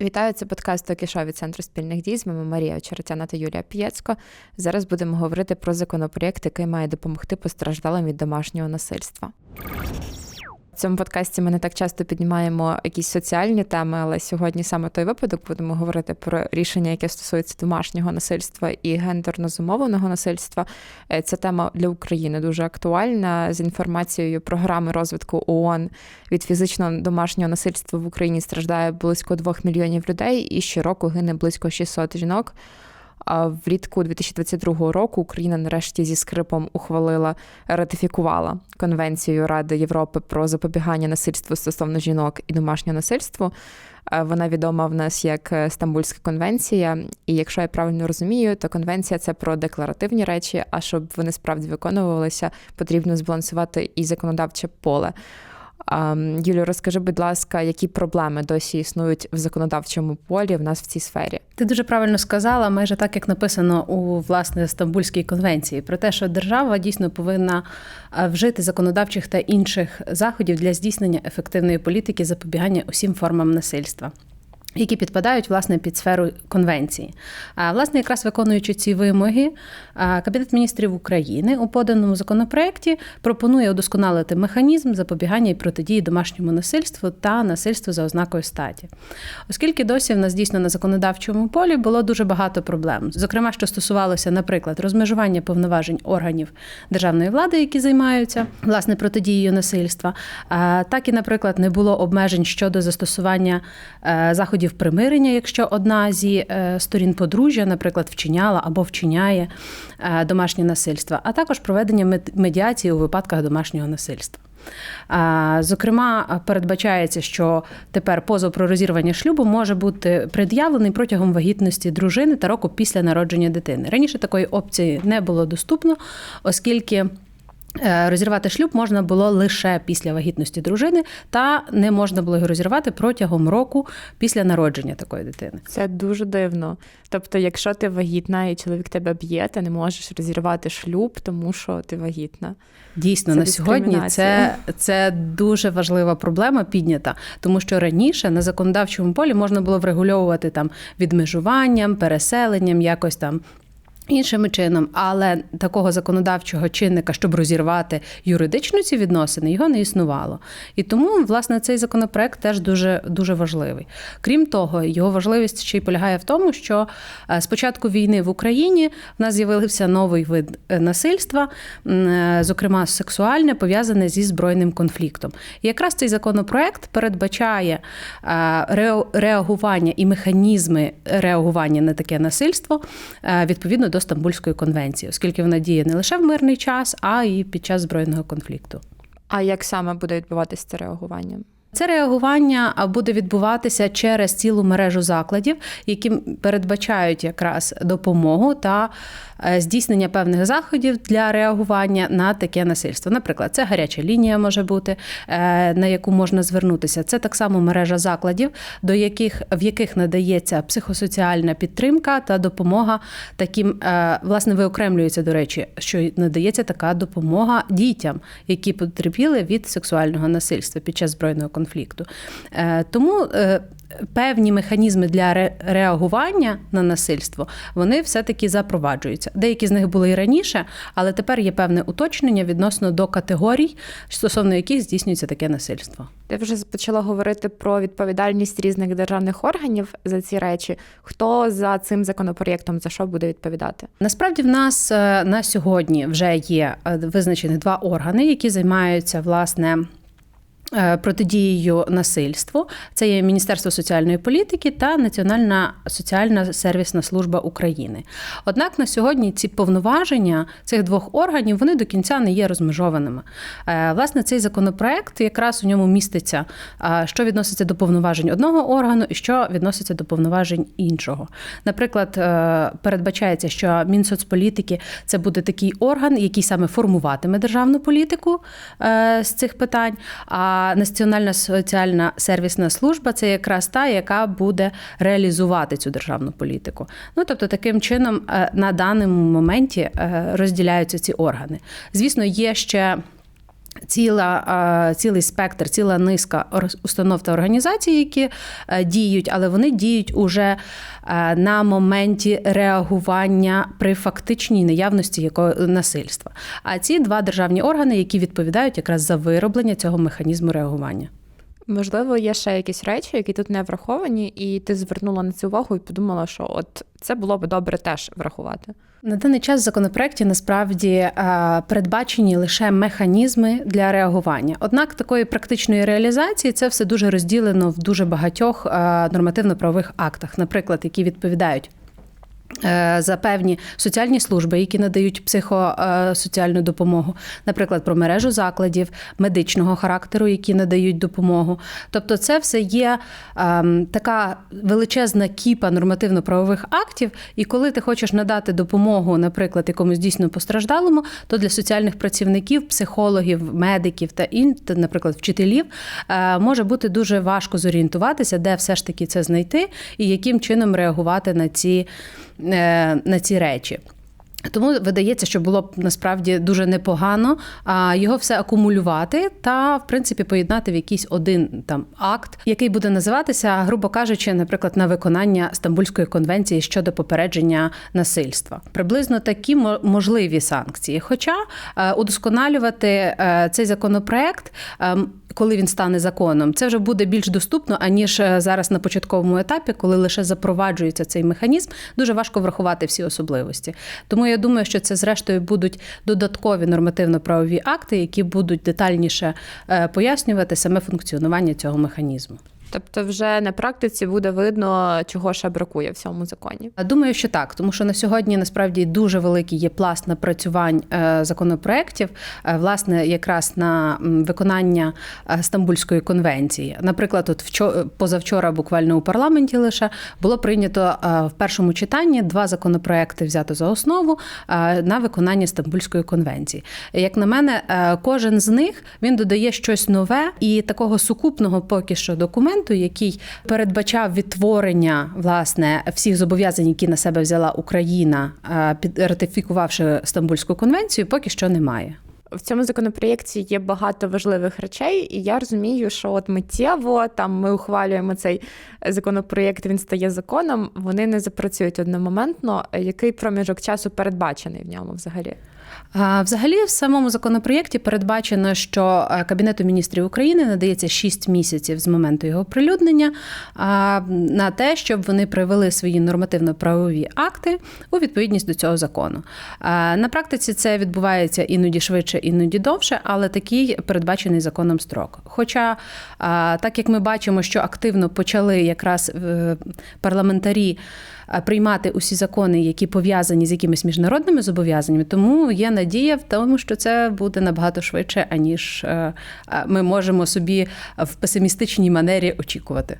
Вітаю, це подкаст «Токішо» від центру спільних дій. З вами Марія Очеретяна та Юлія П'єцько. Зараз будемо говорити про законопроєкт, який має допомогти постраждалим від домашнього насильства. Цьому подкасті ми не так часто піднімаємо якісь соціальні теми, але сьогодні саме той випадок будемо говорити про рішення, яке стосується домашнього насильства і гендерно зумовленого насильства. Е, Ця тема для України дуже актуальна. З інформацією програми розвитку ООН від фізичного домашнього насильства в Україні страждає близько 2 мільйонів людей, і щороку гине близько 600 жінок. А влітку 2022 року Україна нарешті зі скрипом ухвалила, ратифікувала Конвенцію Ради Європи про запобігання насильству стосовно жінок і домашнього насильству. Е, Вона відома в нас як е, Стамбульська конвенція. І якщо я правильно розумію, то конвенція це про декларативні речі. А щоб вони справді виконувалися, потрібно збалансувати і законодавче поле. А, Юлію, розкажи, будь ласка, які проблеми досі існують в законодавчому полі в нас в цій сфері? Ти дуже правильно сказала, майже так як написано у власне Стамбульській конвенції, про те, що держава дійсно повинна е, вжити законодавчих та інших заходів для здійснення ефективної політики запобігання усім формам насильства. Які підпадають власне під сферу конвенції, а власне, якраз виконуючи ці вимоги, Кабінет міністрів України у поданому законопроекті пропонує удосконалити механізм запобігання і протидії домашньому насильству та насильству за ознакою статі, оскільки досі в нас дійсно на законодавчому полі було дуже багато проблем, зокрема, що стосувалося, наприклад, розмежування повноважень органів державної влади, які займаються власне протидією насильства, так і, наприклад, не було обмежень щодо застосування е, заходів примирення, якщо одна зі е, сторін подружжя, наприклад, вчиняла або вчиняє е, домашнє насильство, а також проведення медіації у випадках домашнього насильства. Зокрема, передбачається, що тепер позов про розірвання шлюбу може бути пред'явлений протягом вагітності дружини та року після народження дитини. Раніше такої опції не було доступно, оскільки. Е, розірвати шлюб можна було лише після вагітності дружини, та не можна було його розірвати протягом року після народження такої дитини. Це дуже дивно. Тобто, якщо ти вагітна і чоловік тебе б'є, ти не можеш розірвати шлюб, тому що ти вагітна. Дійсно, це на сьогодні це це дуже важлива проблема піднята, тому що раніше на законодавчому полі можна було врегульовувати там відмежуванням, переселенням, якось там Іншим чином, але такого законодавчого чинника, щоб розірвати юридично ці відносини, його не існувало. І тому, власне, цей законопроект теж дуже дуже важливий. Крім того, його важливість ще й полягає в тому, що е, з початку війни в Україні в нас з'явився новий вид е, насильства, е, зокрема сексуальне, пов'язане зі збройним конфліктом. І якраз цей законопроект передбачає реагування і механізми реагування на таке насильство відповідно до до Стамбульської конвенції, оскільки вона діє не лише в мирний час, а й під час збройного конфлікту. А як саме буде відбуватися це реагування? Це реагування буде відбуватися через цілу мережу закладів, які передбачають якраз допомогу та е, здійснення певних заходів для реагування на таке насильство. Наприклад, це гаряча лінія може бути, е, на яку можна звернутися. Це так само мережа закладів, до яких в яких надається психосоціальна підтримка та допомога таким, е, власне, виокремлюється, до речі, що надається така допомога дітям, які потерпіли від сексуального насильства під час збройного конфлікту конфлікту. Е, тому е, певні механізми для реагування на насильство вони все-таки запроваджуються. Деякі з них були і раніше, але тепер є певне уточнення відносно до категорій, стосовно яких здійснюється таке насильство. Ти вже почала говорити про відповідальність різних державних органів за ці речі. Хто за цим законопроєктом за що буде відповідати? Насправді в нас е, на сьогодні вже є визначені два органи, які займаються власне. Е, протидією насильству це є Міністерство соціальної політики та Національна соціальна сервісна служба України. Однак на сьогодні ці повноваження цих двох органів вони до кінця не є розмежованими. Е, власне, цей законопроект якраз у ньому міститься, е, що відноситься до повноважень одного органу і що відноситься до повноважень іншого. Наприклад, передбачається, що Мінсоцполітики це буде такий орган, який саме формуватиме державну політику з цих питань. А Національна соціальна сервісна служба це якраз та, яка буде реалізувати цю державну політику. Ну тобто, таким чином е, на даному моменті е, розділяються ці органи. Звісно, є ще. Ціла, цілий спектр, ціла низка установ та організацій, які е, діють, але вони діють уже е, на моменті реагування при фактичній наявності якого насильства. А ці два державні органи, які відповідають якраз за вироблення цього механізму реагування. Можливо, є ще якісь речі, які тут не враховані, і ти звернула на це увагу і подумала, що от це було б добре теж врахувати. На даний час в законопроекті насправді е, передбачені лише механізми для реагування. Однак такої практичної реалізації це все дуже розділено в дуже багатьох е, нормативно-правових актах, наприклад, які відповідають. Е, За певні соціальні служби, які надають психосоціальну допомогу, наприклад, про мережу закладів медичного характеру, які надають допомогу. Тобто, це все є ем, така величезна кіпа нормативно-правових актів. І коли ти хочеш надати допомогу, наприклад, якомусь дійсно постраждалому, то для соціальних працівників, психологів, медиків та ін, наприклад, вчителів, е, може бути дуже важко зорієнтуватися, де все ж таки це знайти і яким чином реагувати на ці, е, на ці речі. Тому видається, що було б насправді дуже непогано його все акумулювати та, в принципі, поєднати в якийсь один там акт, який буде називатися, грубо кажучи, наприклад, на виконання Стамбульської конвенції щодо попередження насильства. Приблизно такі мо- можливі санкції. Хоча е, удосконалювати е, цей законопроект. Коли він стане законом, це вже буде більш доступно, аніж е, зараз на початковому етапі, коли лише запроваджується цей механізм, дуже важко врахувати всі особливості. Тому я думаю, що це зрештою будуть додаткові нормативно-правові акти, які будуть детальніше е, пояснювати саме функціонування цього механізму. Тобто, вже на практиці буде видно, чого ще бракує в цьому законі. Думаю, що так, тому що на сьогодні насправді дуже великий є пласт напрацювань е, законопроєктів, е, власне, якраз на виконання е, Стамбульської конвенції. Наприклад, от вчо- позавчора, буквально у парламенті лише було прийнято е, в першому читанні два законопроекти взято за основу е, на виконання Стамбульської конвенції. Як на мене, е, кожен з них він додає щось нове і такого сукупного поки що документу, який передбачав відтворення власне всіх зобов'язань, які на себе взяла Україна, е, ратифікувавши Стамбульську конвенцію, поки що немає. В цьому законопроєкті є багато важливих речей, і я розумію, що от миттєво там ми ухвалюємо цей законопроєкт, він стає законом. Вони не запрацюють одномоментно. Який проміжок часу передбачений в ньому взагалі? Взагалі, в самому законопроєкті передбачено, що е, Кабінету міністрів України надається 6 місяців з моменту його прилюднення на те, щоб вони привели свої нормативно-правові акти у відповідність до цього закону. На практиці це відбувається іноді швидше, іноді довше, але такий передбачений законом строк. Хоча, так як ми бачимо, що активно почали якраз е, парламентарі приймати усі закони, які пов'язані з якимись міжнародними зобов'язаннями, тому є надія в тому, що це буде набагато швидше, аніж е, е, ми можемо собі в песимістичній манері очікувати.